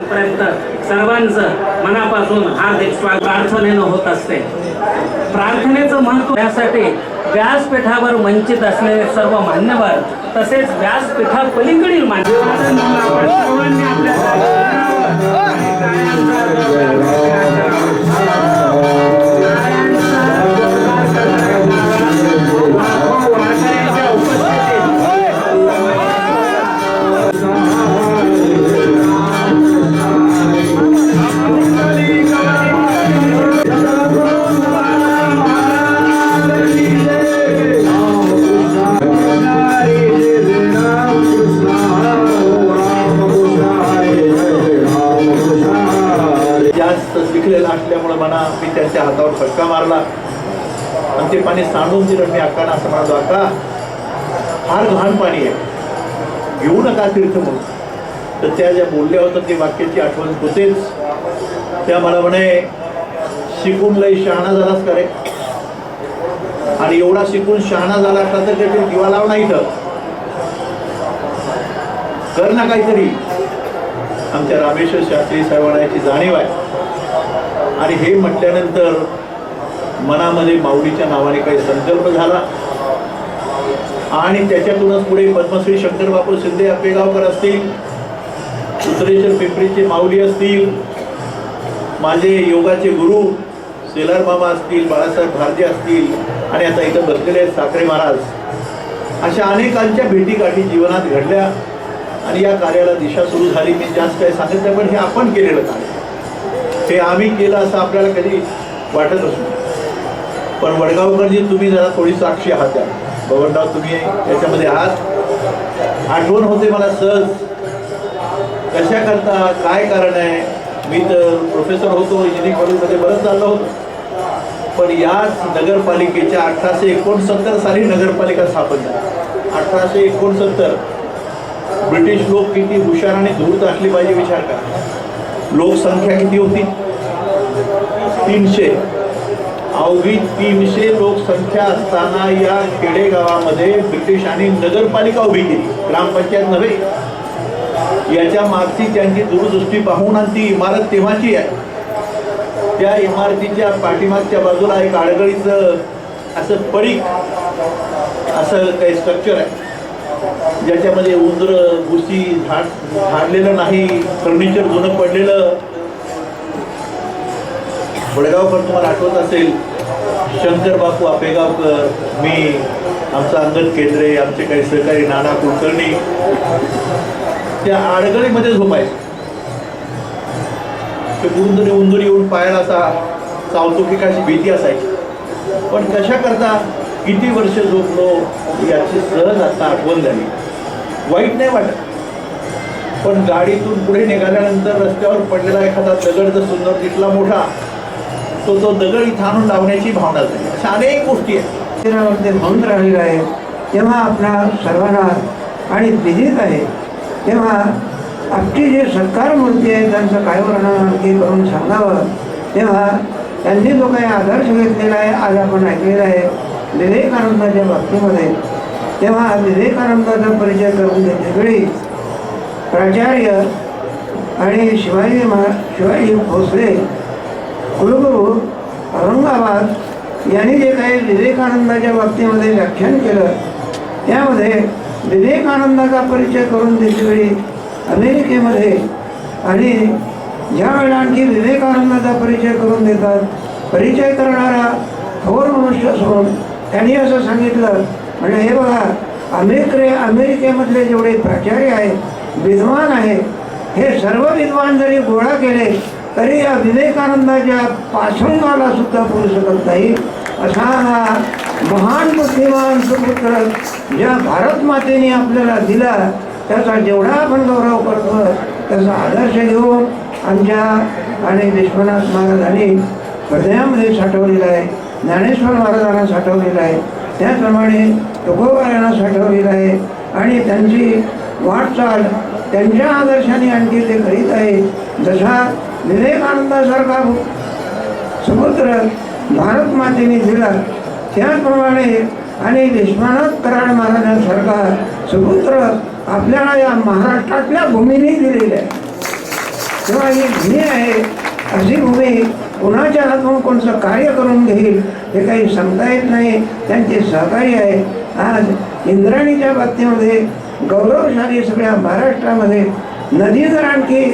प्रयत्न सर्वांचं मनापासून हार्दिक स्वागत. प्रार्थनेनं होत असते. प्रार्थनेचं महत्त्व यासाठी व्यासपीठावर वंचित असलेले सर्व मान्यवर तसेच व्यासपीठा पलीकडील मान्यवर त्यांच्या हातावर फटका मारला. आणि ते पाणी सांडून दिलं मी अक्काना असं म्हणालो अक्का फार घाण पाणी आहे. घेऊ नका तीर्थ म्हणून. तर त्या ज्या बोलल्या होत्या ते वाक्याची आठवण होतेच. त्या मला म्हणे शिकून लई शहाणा झालाच करे आणि एवढा शिकून शहाणा झाला असला तर त्याचे दिवा लाव नाही इथं. कर ना काहीतरी. आमच्या रामेश्वर शास्त्री साहेबांना याची जाणीव आहे. आणि हे म्हटल्यानंतर मनामध्ये माऊलीच्या नावाने काही संकल्प झाला. आणि त्याच्यातूनच पुढे पद्मश्री शंकरबापू शिंदे आपेगावकर असतील उत्तरेश्वर पिंपरीचे माऊली असतील माझे योगाचे गुरु सेलार मामा असतील बाळासाहेब भारती असतील आणि आता इथं बसलेले आहेत साखरे महाराज अशा अनेकांच्या भेटीगाठी जीवनात घडल्या. आणि या कार्याला दिशा सुरू झाली मी जास्त काही सांगितलं पण हे आपण केलेलं कार्य. हे आम्ही केलं असं आपल्याला कधी वाटत असू पण वडगावकरजी तुम्ही जरा थोडी साक्षी आहात त्या. बबनराव तुम्ही याच्यामध्ये आहात. आठवण होते मला सहज. कशा करता काय कारण आहे? मी तर प्रोफेसर होतो इंजिनिअरिंग कॉलेजमध्ये बरंच चाललो होतो. पण याच नगरपालिकेच्या अठराशे एकोणसत्तर साली नगरपालिका स्थापन झाली. अठराशे एकोणसत्तर. ब्रिटिश लोक किती हुशार आणि धूर्त असली पाहिजे विचार करा. लोकसंख्या किती होती? तीनशे. अवघी तीनशे लोकसंख्या असताना या खेडेगावामध्ये ब्रिटिशांनी नगरपालिका उभी केली. ग्रामपंचायत नव्हे. याच्या मागची त्यांची दूरदृष्टी पाहून आणि ती इमारत तेव्हाची आहे. त्या इमारतीच्या पाठीमागच्या बाजूला एक आडगळीचं असं पडीक असं काही स्ट्रक्चर आहे. ज्याच्यामध्ये उंदर गोष्टी झाड झाडलेलं नाही फर्निचर जुनं पडलेलं. वडगावकर तुम्हाला आठवत असेल शंकर बापू आपेगावकर मी आमचा अंगद केंद्रे आमचे काही सहकारी नाना कुलकर्णी त्या आडगळीमध्ये झोपायचे. ते कुठून उंदरी येऊन पायाला असा चावतो की भीती असायची. पण कशा करता किती वर्ष झोपलो याची सहज आता आठवण झाली. वाईट नाही वाटत. पण गाडीतून पुढे निघाल्यानंतर रस्त्यावर पडलेला एखादा दगड जर सुंदर दिसला मोठा तो तो दगड इथं आणून लावण्याची भावना झाली. अशा अनेक गोष्टी आहेत. शरीरावरती होऊन राहिलेलं आहे तेव्हा आपणा सर्वांना आणि विदित आहे. तेव्हा आपली जे सरकार मूर्ती आहे त्यांचं काय वर्णन आणखी करून सांगावं तेव्हा त्यांनी जो काही आदर्श घेतलेला आहे आज आपण ऐकलेला आहे विवेकानंदाच्या बाबतीमध्ये तेव्हा विवेकानंदाचा परिचय करून देते वेळी प्राचार्य आणि शिवाजी महा शिवाजी भोसले कुलगुरू औरंगाबाद यांनी जे काही विवेकानंदाच्या बाबतीमध्ये व्याख्यान केलं त्यामध्ये विवेकानंदाचा परिचय करून देतेवेळी अमेरिकेमध्ये आणि ज्या वेळेला आणखी विवेकानंदाचा परिचय करून देतात परिचय करणारा थोर मनुष्य असून त्यांनी असं सांगितलं म्हणजे हे बघा अमेरिके अमेरिकेमधले जेवढे प्राचार्य आहेत विद्वान आहेत हे सर्व विद्वान जरी गोळा केले तरी या विवेकानंदाच्या पासंगाला सुद्धा पुरू शकत नाही असा हा महान बुद्धिमान सुपुत्र ज्या भारत मातेने आपल्याला दिला त्याचा जेवढा आपण गौरव करतो त्याचा आदर्श घेऊन आमच्या आणि विश्वनाथ महाराजांनी हृदयामध्ये साठवलेला आहे. ज्ञानेश्वर महाराजांना साठवलेला आहे. त्याचप्रमाणे तुकोबारांना साठवलेला आहे. आणि त्यांची वाटचाल त्यांच्या आदर्शाने आणखी ते करीत आहे. जसा विवेकानंदासारखा समुद्र भारत मातेने दिला त्याचप्रमाणे आणि विश्वनाथ कराड महाराजांसारखा समुद्र आपल्याला या महाराष्ट्रातल्या भूमीने दिलेला आहे. किंवा ही भूमी आहे अशी भूमी कुणाच्या हातून कोणतं कार्य करून घेईल हे काही सांगता येत नाही. त्यांचे सहकारी आहे. आज इंद्राणीच्या बाबतीमध्ये गौरवशाली सगळ्या महाराष्ट्रामध्ये नदी जर आणखी